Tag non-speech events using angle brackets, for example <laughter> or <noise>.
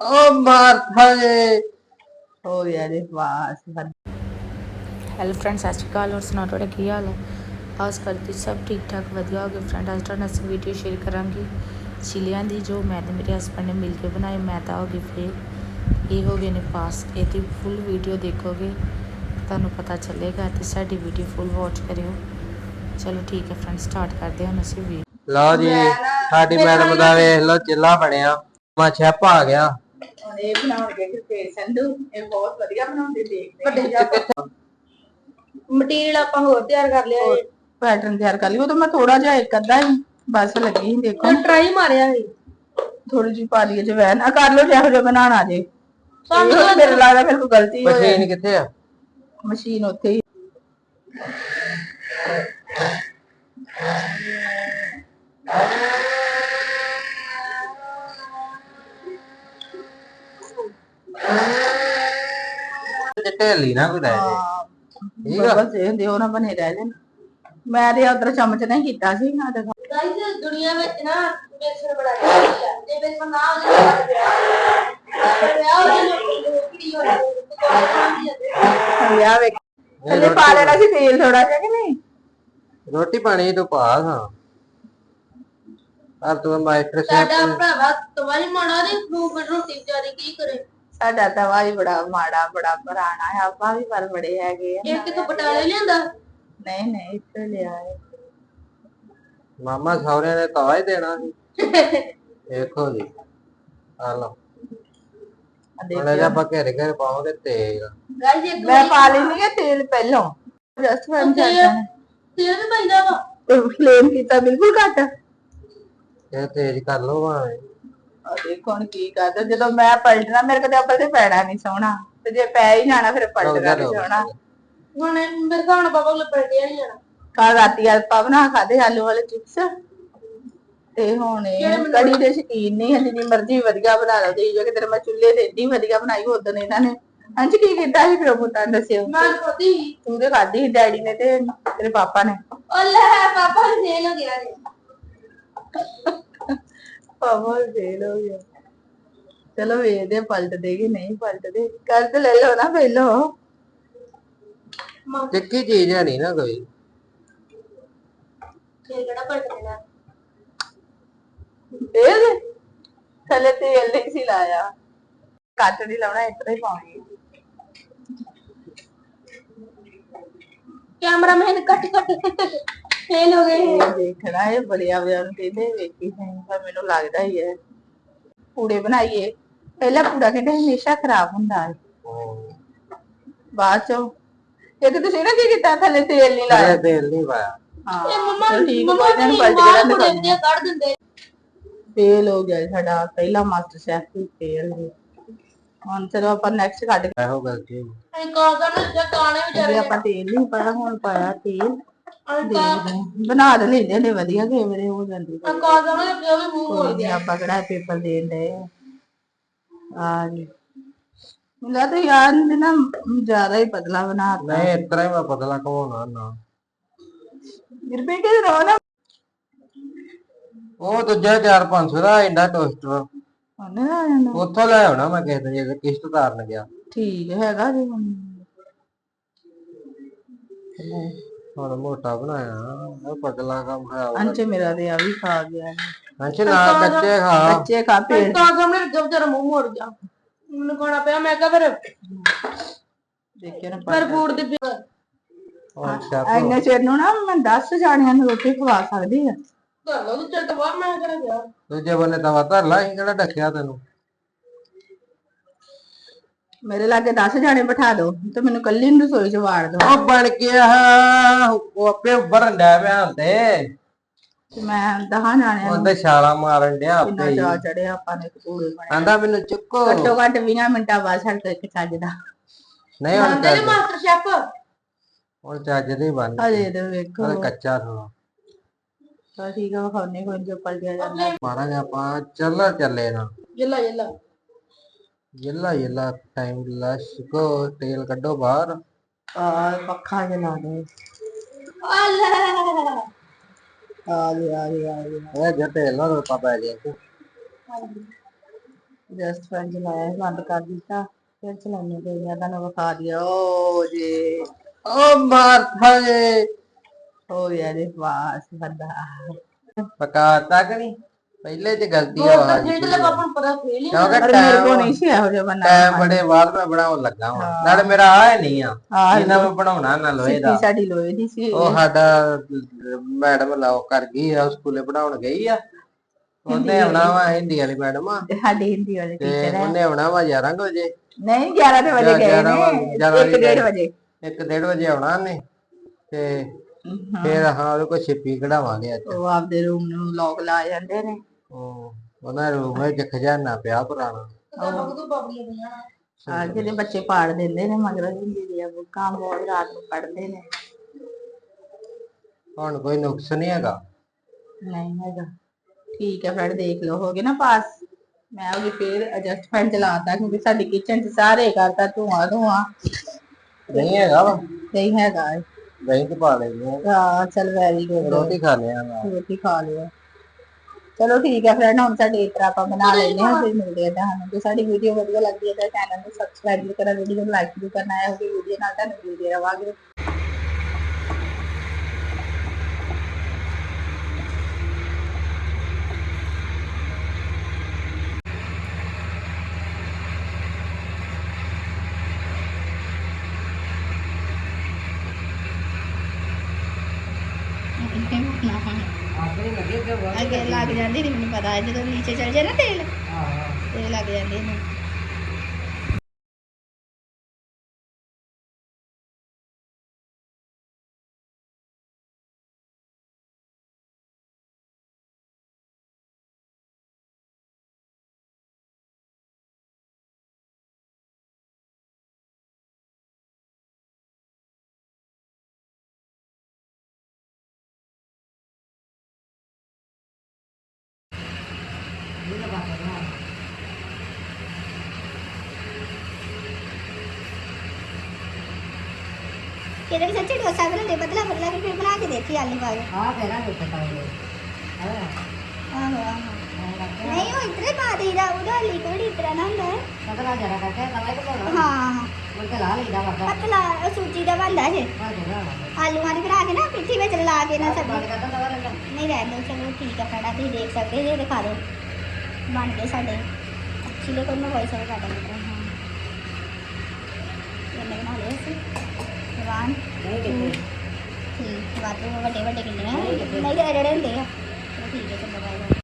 ਓ Martha ਏ ਹੋ ਯਾਰ ਇਹ ਬਾਸ ਹੈਲੋ ਫਰੈਂਡ ਸਤਿ ਸ਼੍ਰੀ ਅਕਾਲ। ਹੋਰ ਸੁਣਾਓ ਤੁਹਾਡਾ ਕੀ ਹਾਲ ਹੈ? ਆਸ ਕਰਦੀ ਸਭ ਠੀਕ ਠਾਕ ਵਧੀਆ ਹੋਗੇ ਫਰੈਂਡ ਅੱਜ ਤੁਹਾਨੂੰ ਅਸੀਂ ਵੀਡੀਓ ਸ਼ੇਅਰ ਕਰਾਂਗੇ ਚਿਲੀਆਂ ਦੀ ਜੋ ਮੈਂ ਤੇ ਮੇਰੇ ਹਸਬੰਡ ਨੇ ਮਿਲ ਕੇ ਬਣਾਈ ਮੈਂ ਤਾਂ ਹੋ ਗਈ ਫੇਰ ਇਹ ਹੋ ਗਏ ਨੇ ਪਾਸ। ਇਹਦੀ ਫੁੱਲ ਵੀਡੀਓ ਦੇਖੋਗੇ ਤੁਹਾਨੂੰ ਪਤਾ ਚੱਲੇਗਾ ਤੇ ਸਾਡੀ ਵੀਡੀਓ ਫੁੱਲ ਵਾਚ ਕਰਿਓ। ਚਲੋ ਠੀਕ ਹੈ ਫਰੈਂਡ ਸਟਾਰਟ ਕਰਦੇ ਹਾਂ ਅਸੀਂ ਵੀ। ਲਓ ਜੀ ਸਾਡੀ ਮੈਡਮ ਦਾ ਵੇਖ ਲਓ ਚਿੱਲਾ ਬਣਿਆ। ਮਾ ਛੈਪ ਆ ਗਿਆ। ਇਹ ਬਣਾਉਣਗੇ ਗੁਰਪ੍ਰੀਤ ਸੰਧੂ ਇਹ ਬਹੁਤ ਵਧੀਆ ਬਣਾਉਂਦੇ ਦੇਖਦੇ ਮਟੀਰੀਅਲ ਆਪਾਂ ਹੋਰ ਤਿਆਰ ਕਰ ਲਿਆ ਹੈ ਪੈਟਰਨ ਤਿਆਰ ਕਰ ਲਈ ਉਹ ਤਾਂ ਮੈਂ ਥੋੜਾ ਜਿਹਾ ਇੱਕ ਅੱਧਾ ਹੀ ਬਸ ਲੱਗੀ ਸੀ ਦੇਖੋ। ਟਰਾਈ ਮਾਰਿਆ ਸੀ ਥੋੜੀ ਜਿਹੀ ਪਾ ਲਈਏ ਜਵੈਨ ਆ ਕਰ ਲਓ ਜਿਹੋ ਜਿਹਾ ਬਣਾਉਣਾ ਜੇ। ਸਾਨੂੰ ਮੇਰੇ ਲੱਗਦਾ ਫਿਰ ਕੋਈ ਗਲਤੀ ਹੋ ਮਸ਼ੀਨ ਕਿੱਥੇ ਆ? ਮਸ਼ੀਨ ਉੱਥੇ ਹੀ। ਤੇ ਢੇਲੀ ਨਾ ਕੋਈ ਰਹਿ ਜੇ। ਠੀਕ ਆ। ਬਸ ਇਹ ਹੁੰਦੇ ਉਹ ਨਾ ਬਣੇ ਰਹਿ ਜਾਣ। ਮੈਂ ਤੇ ਉਧਰ ਚਮਚ ਨਹੀਂ ਕੀਤਾ ਸੀ ਨਾ ਦੇਖੋ ਗਾਇਸ ਦੁਨੀਆ ਵਿੱਚ ਨਾ ਬੇਸਣ ਬੜਾ ਚੱਲਦੀ ਆ। ਜੇ ਬੇਸਣ ਨਾ ਹੋ ਜਾਏ ਤਾਂ ਵਿਆਹ ਵਿਆਹ ਹੋ ਜਾਏ ਕਿਹੜੀ ਹੋ ਜਾਏ ਵਿਆਹ ਵੇਖ। ਪਾ ਲੈਣਾ ਸੀ ਤੇਲ ਥੋੜਾ ਜਿਹਾ ਕਿ ਨਹੀਂ? ਰੋਟੀ ਪਾਣੀ ਤੋਂ ਪਾ ਹਾਂ। ਪਰ ਤੂੰ ਮਾਈਕਰੋ ਸਾਡਾ ਭਰਾਵਾ ਤਵਾਈ ਮਾਣਾ ਦੇ ਰੋਟੀ ਵਿਚਾਰੀ ਕੀ ਕਰੇ? ਸਾਡਾ ਤਵਾ ਵੀ ਬੜਾ ਮਾੜਾ ਬੜਾ ਪੁਰਾਣਾ ਹੈ ਆਪਾਂ ਵੀ ਪਰ ਬੜੇ ਹੈਗੇ ਆ। ਇੱਕ ਤੋਂ ਬਟਾਲੇ ਲਿਆਂਦਾ? ਨਹੀਂ ਨਹੀਂ ਇੱਥੇ ਲਿਆ ਹੈ। ਮਾਮਾ ਸਹੁਰੇ ਨੇ ਤਵਾ ਹੀ ਦੇਣਾ ਸੀ। <laughs> ਦੇਖੋ ਜੀ ਆ ਲਓ। ਹੁਣ ਇਹਦੇ ਆਪਾਂ ਘਰੇ ਘਰੇ ਪਾਵਾਂਗੇ ਤੇਲ। ਗਾਇਸ ਇੱਕ ਮੈਂ ਪਾ ਲੈਣੀ ਹੈ ਤੇਲ ਪਹਿਲਾਂ। ਜਸਟ ਫਰਮ ਜਾਂਦਾ ਤੇਲ ਵੀ ਪੈਂਦਾ ਵਾ। ਤੇ ਫਲੇਮ ਕੀਤਾ ਬਿਲਕੁਲ ਘੱਟ। ਇਹ ਤੇਜ਼ ਕਰ ਲਓ ਭਾਵੇਂ। ਆ ਦੇਖੋ ਹੁਣ ਕੀ ਕਰਦਾ ਜਦੋਂ ਮੈਂ ਪਲਟਣਾ ਮੇਰੇ ਕੋਲ ਅੱਬਲ ਤੇ ਪੈਣਾ ਨਹੀਂ ਸੋਹਣਾ। ਤੇ ਜੇ ਪੈ ਹੀ ਜਾਣਾ ਫਿਰ ਪਲਟਣਾ ਨਹੀਂ ਸੋਹਣਾ। ਹੁਣ ਮੇਰੇ ਸਾਹਮਣੇ ਬਾਬਾ ਕੋਲ ਪਲਟਿਆ ਨਹੀਂ ਜਾਣਾ। ਕੱਲ ਰਾਤੀ ਆਪਾਂ ਬਣਾ ਖਾਦੇ ਆਲੂ ਵਾਲੇ ਚਿਪਸ। ਤੇ ਹੁਣ ਇਹ ਕੜੀ ਦੇ ਸ਼ਕੀਨ ਨਹੀਂ ਹੈ ਜਿੰਨੀ ਮਰਜ਼ੀ ਵਧੀਆ ਬਣਾ ਲਓ ਤੇ ਜੋ ਕਿ ਤੇਰੇ ਮੈਂ ਚੁੱਲ੍ਹੇ ਤੇ ਇੰਨੀ ਵਧੀਆ ਬਣਾਈ ਉਦੋਂ ਇਹਨਾਂ ਨੇ। ਅੰਜ ਕੀ ਕੀਤਾ ਸੀ ਫਿਰ ਪੁੱਤਾਂ ਨੇ ਦੱਸਿਓ? ਮੈਂ ਖੋਦੀ ਤੂੰ ਤੇ ਖਾਦੀ ਸੀ ਡੈਡੀ ਨੇ ਤੇ ਤੇਰੇ ਪਾਪਾ ਨੇ। ਉਹ ਲੈ ਪਾਪਾ ਨੂੰ ਫੇਲ ਹੋ ਗਿਆ ਜੀ। ਪਾਪਾ ਫੇਲ ਹੋ ਗਿਆ। ਚਲੋ ਵੇਖਦੇ ਪਲਟਦੇ ਕਿ ਨਹੀਂ ਪਲਟਦੇ। ਕਰ ਤੇ ਲੈ ਲਓ ਨਾ ਪਹਿਲੋ। ਤਿੱਖੀ ਚੀਜ਼ ਹੈ ਨਹੀਂ ਨਾ ਕੋਈ। ਫੇਰ ਕਿਹੜਾ ਪਲਟ ਦੇਣਾ ਇਹ ਥੱਲੇ ਤੇਲ ਨਹੀਂ ਸੀ ਲਾਇਆ। ਕੱਟ ਨਹੀਂ ਲਾਉਣਾ ਇਤਰਾ ਹੀ ਪਾਉਣੀ ਕੈਮਰਾਮੈਨ ਕੱਟ ਕੱਟ। ਫੇਲ ਹੋ ਗਏ। ਇਹ ਦੇਖਣਾ ਇਹ ਬੜਿਆ ਵਿਆਹ ਨੂੰ ਕਹਿੰਦੇ ਵੇਖੀ ਨਹੀਂ ਪਰ ਮੈਨੂੰ ਲੱਗਦਾ ਹੀ ਹੈ। ਪੂੜੇ ਬਣਾਈਏ। ਪਹਿਲਾ ਪੂੜਾ ਕਹਿੰਦੇ ਹਮੇਸ਼ਾ ਖਰਾਬ ਹੁੰਦਾ ਹੈ। ਬਾਅਦ ਚੋਂ ਇੱਕ ਤੁਸੀਂ ਨਾ ਕੀ ਕੀਤਾ ਥੱਲੇ ਤੇਲ ਨਹੀਂ ਲਾਇਆ। ਇਹ ਤੇਲ ਨਹੀਂ ਪਾਇਆ। ਹਾਂ। ਇਹ ਮੰਮਾ ਠੀਕ ਮੰਮਾ ਕੋਈ ਨਾ ਪਲਟ ਕੇ ਦੀਆਂ ਕੱਢ ਦਿੰਦੇ। ਫੇਲ ਹੋ ਗਿਆ ਸਾਡਾ ਪਹਿਲਾ ਮਾਸਟਰ ਸ਼ੈਫ ਹੀ ਫੇਲ ਹੋ ਹੁਣ ਚਲੋ ਆਪਾਂ ਨੈਕਸਟ ਕੱਢ ਕੇ ਇਹੋ ਗਲਤੀ ਹੋਈ। ਅਸੀਂ ਕਾਗਾ ਨੂੰ ਜਾਂ ਕਾਣੇ ਵਿਚਾਰੇ ਆਪਾਂ ਤੇਲ ਨਹੀਂ ਪਾਇਆ ਹੁਣ ਪਾਇਆ ਤੇਲ। ਹਾਂ। ਬਣਾ ਦੇ ਲੈਂਦੇ ਨੇ ਵਧੀਆ ਕਈ ਵਾਰੀ ਹੋ ਜਾਂਦੀ ਹੈ। ਕਾਗਾ ਨੂੰ ਜੋ ਵੀ ਮੂੰਹ ਕੋਈ ਨੀ ਆਪਾਂ ਕਿਹੜਾ ਪੇਪਰ ਦੇਣ ਦੇ ਆ। ਜੀ। ਮਿਲਾ ਤਾਂ ਯਾਰ ਨੇ ਨਾ ਜ਼ਿਆਦਾ ਹੀ ਪਤਲਾ ਬਣਾਤਾ ਨਹੀਂ ਇਸ ਤਰ੍ਹਾਂ ਹੀ ਮੈਂ ਪਤਲਾ ਕਮਾਉਣਾ ਨਾ ਗਿਰਬੇ ਕੇ ਰੋ ਨਾ ਉਹ ਦੂਜਾ 4-500 ਦਾ ਇੰਨਾ ਟੋਸਟਰ ਉਹਨੇ ਆ ਜਾਣਾ ਉੱਥੋਂ ਲੈ ਆਉਣਾ ਮੈਂ ਕਿਸੇ ਦਿਨ ਜੇ ਕਿਸ਼ਤ ਤਾਰਨ ਗਿਆ। ਠੀਕ ਹੈਗਾ ਜੀ ਹੁਣ ਮੋਟਾ ਬਣਾਇਆ ਉਹ ਪਤਲਾ ਕੰਮ ਹੈ ਅੰਚ ਮੇਰਾ ਤੇ ਆ ਵੀ ਖਾ ਗਿਆ। ਅੰਸ਼ ਨਾ ਕੱਚੇ ਖਾ। ਬੱਚੇ ਖਾ ਪੇੜ ਕਾਗਾ ਨੇ ਜਬ ਜਰਾ ਮੂੰਹ ਮੋੜ ਗਿਆ ਮੈਨੂੰ ਖਾਣਾ ਪਿਆ ਮੈਂ ਕਿਹਾ ਫਿਰ ਦੇਖਿਆ ਨਾ ਫਿਰ ਫੂਡ ਦੀ ਫਿਰ ਹੁਣ ਸ਼ੈਫ ਐਨੇ ਚਿਰ ਨੂੰ ਨਾ ਮੈਂ 10 ਜਾਣਿਆਂ ਨੂੰ ਰੋਟੀ ਖਵਾ ਸਕਦੀ ਆ। ਕਰ ਲਓ ਚੱਲ ਤਾਂ ਬਾਹਰ ਮੈਂ ਕਰਾਂ ਗਿਆ। ਦੂਜੇ ਬੰਨੇ ਤਵਾ ਧਰ ਲਾ ਅਸੀਂ ਕਿਹੜਾ ਡੱਕਿਆ ਤੈਨੂੰ। ਮੇਰੇ ਲਾਗੇ 10 ਜਾਣੇ ਬਿਠਾ ਦਿਓ ਤੇ ਮੈਨੂੰ ਕੱਲੀ ਨੂੰ ਰਸੋਈ ਚ ਵਾੜ ਦਿਓ। ਉਹ ਬਣ ਗਿਆ ਉਹ ਆਪੇ ਉੱਭਰਨ ਡਿਆ ਪਿਆ ਹੁੰਦੇ। ਤੇ ਮੈਂ 10 ਜਾਣਿਆਂ ਨੂੰ ਉਹਦੇ ਛਾਲਾ ਮਾਰਨ ਡਿਆ ਕਿੰਨਾ ਆਪੇ ਹੀ। ਜਾ ਚੜਿਆ ਆਪਾਂ ਨੇ ਕੂੜੇ ਬਣੇ ਆਂਦਾ ਮੈਨੂੰ ਚੁੱਕੋ। ਘੱਟੋ ਘੱਟ 20 ਮਿੰਟਾਂ ਬਾਅਦ ਸਾਡੇ ਤੋਂ ਇੱਕ ਚੱਜ ਦਾ। ਨਹੀਂ ਹੁਣ ਤੇਰੇ ਚੱਜ। Master chef? ਹੁਣ ਚੱਜ ਦੀ ਬਣ ਹਜੇ ਤੇ ਵੇਖੋ। ਹਲੇ ਕੱਚਾ ਥੋੜਾ ਤਾਂ ਠੀਕ ਆ ਖਾਣੇ ਕੋਈ ਜੋ ਪਲਟਿਆ ਜਾਂਦਾ ਮਾਰਾਂਗੇ ਆਪਾਂ ਚੱਲ ਚੱਲੇ ਨਾ ਜੱਲਾ ਜੱਲਾ। ਯੱਲਾ ਯੱਲਾ ਟਾਈਮ ਲਸ਼ ਕੋ ਤੇਲ ਕੱਢੋ ਬਾਹਰ ਆ ਪੱਖਾ ਜਲਾ ਦੇ ਆ ਗਿਆ ਆ ਗਿਆ ਆ ਗਿਆ ਇਹ ਜੇ ਤੇਲ ਨਾ ਰੋਪਾ ਪੈ ਗਿਆ ਜਸਟ ਬੰਦ ਕਰ ਦਿੱਤਾ ਫਿਰ ਚਲਾਉਣੇ ਪਏ ਆ ਤੁਹਾਨੂੰ ਵਿਖਾ ਦਿਆ ਓ ਜੇ ਓ ਮਾਰਥਾ ਜੇ ਹੋ ਗਿਆ ਜੀ ਬਾਸ ਬੰਦਾ ਪਕਾ ਤੱਕ ਨਹੀਂ ਪਹਿਲੇ ਚ ਗਲਤੀ ਆ ਤਾਂ ਗਈ ਖੇਡ ਲੈ ਪਾਪਾ ਨੂੰ ਪਤਾ ਫੇਲ ਹੀ ਕਿਉਂਕਿ ਪਰ ਮੇਰੇ ਕੋ ਟਾਈਮ ਨਹੀਂ ਸੀ ਇਹੋ ਜਿਹਾ ਬਣਨਾ ਟਾਈਮ ਬੜੇ ਬਾਅਦ ਮੈਂ ਬਣਾਉਣ ਲੱਗਾ ਹਾਂ। ਨਾਲ ਮੇਰਾ ਆ ਨਹੀਂ ਆ। ਇਹਨਾਂ ਮੈਂ ਬਣਾਉਣਾ ਨਾ ਲੋਹੇ ਦਾ। ਸਿੱਧੀ ਸਾਡੀ ਲੋਹੇ ਦੀ ਸੀ। ਉਹ ਸਾਡਾ ਮੈਡਮ ਲਾਓ ਕਰ ਗਈ ਆ ਸਕੂਲੇ ਪੜਾਉਣ ਗਈ ਆ। ਉਹਨੇ ਆਉਣਾ ਵਾ ਹਿੰਦੀ ਵਾਲੀ ਮੈਡਮ ਆ। ਸਾਡੀ ਹਿੰਦੀ ਵਾਲੇ ਟੀਚਰ ਹੈ। ਉਹਨੇ ਆਉਣਾ ਵਾ 11 ਕੁ ਵਜੇ। ਨਹੀਂ 11 ਦੇ ਵਜੇ ਗਏ ਨੇ। ਵਜੇ, ਗਿਆਰਾਂ ਵਜੇ 1:30 ਵਜੇ। 1:30 ਵਜੇ ਆਉਣਾ ਉਹਨੇ। ਤੇ ਫਿਰ ਹਾਂ ਉਹਦੇ ਕੋਲ ਛਿੱਪੀ ਕਢਾਵਾਂਗੇ ਅੱਜ। ਉਹ ਆਪਦੇ ਰੂਮ ਨੂੰ ਲੋਕ ਲਾ ਜਾਂਦੇ ਨੇ। ਉਹ ਉਹਨਾਂ ਰੂਮ ਵਿੱਚ ਖਜ਼ਾਨਾ ਪਿਆ ਪੁਰਾਣਾ। ਤੋਂ ਆ ਜਿਹੜੇ ਬੱਚੇ ਪਾੜ ਦਿੰਦੇ ਨੇ ਮਗਰ ਹਿੰਦੀ ਦੀਆਂ ਬੁੱਕਾਂ ਬਹੁਤ ਰਾਤ ਨੂੰ ਪੜ੍ਹਦੇ ਨੇ। ਹੁਣ ਕੋਈ ਨੁਕਸ ਨਹੀਂ ਹੈਗਾ। ਨਹੀਂ ਹੈਗਾ। ਠੀਕ ਹੈ ਫਰੈਂਡ ਦੇਖ ਲਓ ਹੋ ਗਏ ਨਾ ਪਾਸ। ਮੈਂ ਉਹਦੀ ਫੇਰ ਐਡਜਸਟਮੈਂਟ ਚਲਾਤਾ ਕਿਉਂਕਿ ਸਾਡੀ ਕਿਚਨ 'ਚ ਸਾਰੇ ਕਰਤਾ ਧੂਆਂ ਧੂਆਂ। ਨਹੀਂ ਹੈਗਾ ਵਾ। ਨਹੀਂ ਹੈਗਾ ਇਹ। ਦਹੀਂ ਚ ਪਾ ਲੈਂਦੇ ਆ। ਹਾਂ ਚਲ ਵੈਰੀ ਗੁੱਡ ਰੋਟੀ ਖਾ ਲਿਆ ਨਾਲ ਰੋਟੀ ਖਾ ਲਿਆ। ਚਲੋ ਠੀਕ ਹੈ ਫਰੈਂਡ ਹੁਣ ਸਾਡੇ ਇਸ ਤਰ੍ਹਾਂ ਆਪਾਂ ਬਣਾ ਲੈਂਦੇ ਹਾਂ ਫਿਰ ਮਿਲਦੇ ਹਾਂ ਤੁਹਾਨੂੰ। ਜੇ ਸਾਡੀ ਵੀਡੀਓ ਵਧੀਆ ਲੱਗਦੀ ਹੈ ਤਾਂ ਚੈਨਲ ਨੂੰ ਸਬਸਕ੍ਰਾਈਬ ਵੀ ਕਰਨਾ ਵੀਡੀਓ ਨੂੰ ਲਾਈਕ ਵੀ ਕਰਨਾ ਹੈ ਉਹਦੀ ਵੀਡੀਓ ਨਾਲ ਤੁਹਾਨੂੰ ਮਿਲਦੇ ਰਵਾਂਗੇ। ਅੱਗੇ ਲੱਗ ਜਾਂਦੀ ਨਹੀਂ ਮੈਨੂੰ ਪਤਾ ਜਦੋਂ ਨੀਚੇ ਚਲ ਜਾਏ ਨਾ ਤੇਲ ਤੇ ਲੱਗ ਜਾਂਦੀ ਨੇ ਕਿਹਦੇ ਵੀ ਸੱਚੇ ਡੋਸਾ ਬਣਾਉਂਦੇ ਪਤਲਾ ਪਤਲਾ ਫਿਰ ਬਣਾ ਕੇ ਦੇਖੀ ਆਲੂ ਪਾ ਕੇ ਆ ਤੇਰਾ ਵੀ ਪਤਾ ਹੋਵੇ ਆਹੋ ਆਹੋ। ਨਹੀਂ ਉਹ ਇਤਰੇ ਪਾ ਦੇਈਦਾ ਉਹਦਾ ਲਿਕਵਿਡ ਇਤਰਾ ਨਾ ਹੁੰਦਾ ਹੈ। ਪਤਲਾ ਜਰਾ ਕਰਕੇ ਨਵਾਂ ਹੀ ਬੋਲਣਾ ਹਾਂ ਕੇ ਲਾ ਲਈਦਾ ਵਰਦਾ ਪਤਲਾ ਉਹ ਸੂਜੀ ਦਾ ਬਣਦਾ ਜੇ ਆ ਆਲੂਆਂ ਦੀ ਬਣਾ ਕੇ ਨਾ ਪਿੱਠੀ ਵਿੱਚ ਲਾ ਕੇ ਨਾ ਬੰਦ ਸਬਜ਼ੀ। ਨਹੀਂ ਰਹਿਣ ਦੋ ਚਲੋ ਠੀਕ ਹੈ ਫੜਾ ਤੁਸੀਂ ਦੇਖ ਸਕਦੇ ਜੇ ਦਿਖਾ ਦਿਓ। ਬਣ ਗਏ ਸਾਡੇ। ਚਿਲੇ ਕੋਲ ਮੈਂ ਵੌਇਸ ਓਵਰ ਕਰ ਦਾਂਗੀ ਹਾਂ। ਇਹਨੇ ਬਣਾ ਲਏ ਸੀ। ਵਨ ਠੀਕ ਵਾਧੂ ਵੱਡੇ ਵੱਡੇ ਕਿੰਨੇ ਨਹੀਂ ਜਿਹੜੇ ਹੁੰਦੇ ਆ। ਠੀਕ ਹੈ ਬਾਏ ਬਾਏ